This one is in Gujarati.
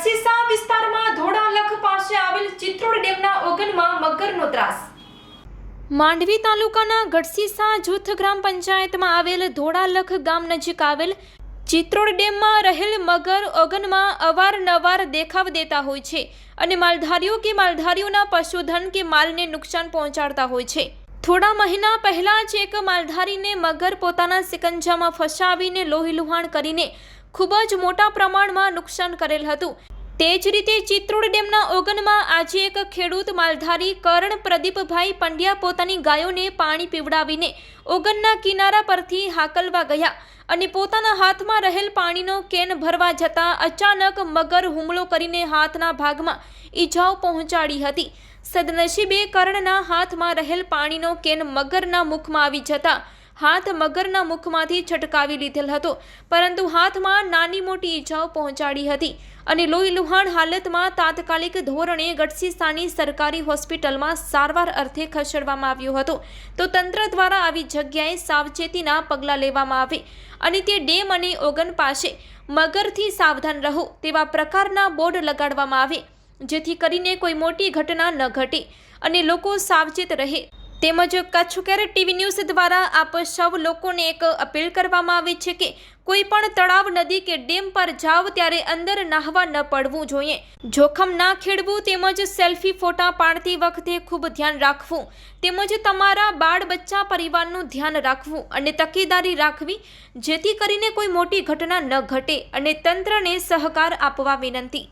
ગઢસીસા વિસ્તારમાં ધોળાલખ પાસે આવેલ ચિત્રોડ ડેમના ઓગનમાં મગરનો ત્રાસ. માંડવી તાલુકાના ગઢસીસા જૂથ ગ્રામ પંચાયતમાં આવેલ ધોળાલખ ગામ નજીક આવેલ ચિત્રોડ ડેમમાં રહેલ મગર ઓગનમાં અવારનવાર દેખાવ દેતા હોય છે અને માલધારીઓ કે માલધારીઓના પશુધન કે માલને નુકસાન પહોંચાડતા હોય છે. થોડા મહિના પહેલાં જ એક માલધારીને મગર પોતાના સિકંજામાં ફસાવીને લોહીલુહાણ કરીને ખૂબ જ મોટા પ્રમાણમાં નુકસાન કરેલ હતું. તે જ રીતે ચિત્રોડ ડેમના ઓગનમાં આજે એક ખેડૂત માલધારી કરણ પ્રદીપભાઈ પંડ્યા પોતાની ગાયોને પાણી પીવડાવીને ઓગનના કિનારા પરથી હાકલવા ગયા અને પોતાના હાથમાં રહેલ પાણીનો કેન ભરવા જતાં અચાનક મગર હુમલો કરીને હાથના ભાગમાં ઈજાઓ પહોંચાડી હતી. સદનસીબે કરણના હાથમાં રહેલ પાણીનો કેન મગરના મુખમાં આવી જતાં હાથ મગરના મુખમાંથી છટકાવી લીધેલ હતો. પરંતુ હાથમાં નાની મોટી ઈજાઓ પહોંચાડી હતી અને લોહીલુહાણ હાલતમાં તાત્કાલિક ધોરણે ગઢસીસાની સરકારી હોસ્પિટલમાં સારવાર અર્થે ખસેડવામાં આવ્યો હતો. તો તંત્ર દ્વારા આવી જગ્યાએ સાવચેતીના પગલાં લેવામાં આવે અને તે ડેમ અને ઓગન પાસે મગરથી સાવધાન રહો તેવા પ્રકારના બોર્ડ લગાડવામાં આવે, જેથી કરીને કોઈ મોટી ઘટના ન ઘટે અને લોકો સાવચેત રહે. તેમજ કચ્છ કેર ટીવી ન્યૂઝ દ્વારા આપ સૌ લોકોને એક અપીલ કરવામાં આવી છે કે કોઈ પણ તળાવ, નદી કે ડેમ પર જાવ ત્યારે અંદર નાહવા ન પડવું જોઈએ. જોખમ ના ખેડવું તેમજ સેલ્ફી ફોટા પાડતી વખતે ખૂબ ધ્યાન રાખવું. તેમજ તમારા બાળ બચ્ચા પરિવારનું ધ્યાન રાખવું અને તકેદારી રાખવી, જેથી કરીને કોઈ મોટી ઘટના ન ઘટે અને તંત્રને સહકાર આપવા વિનંતી.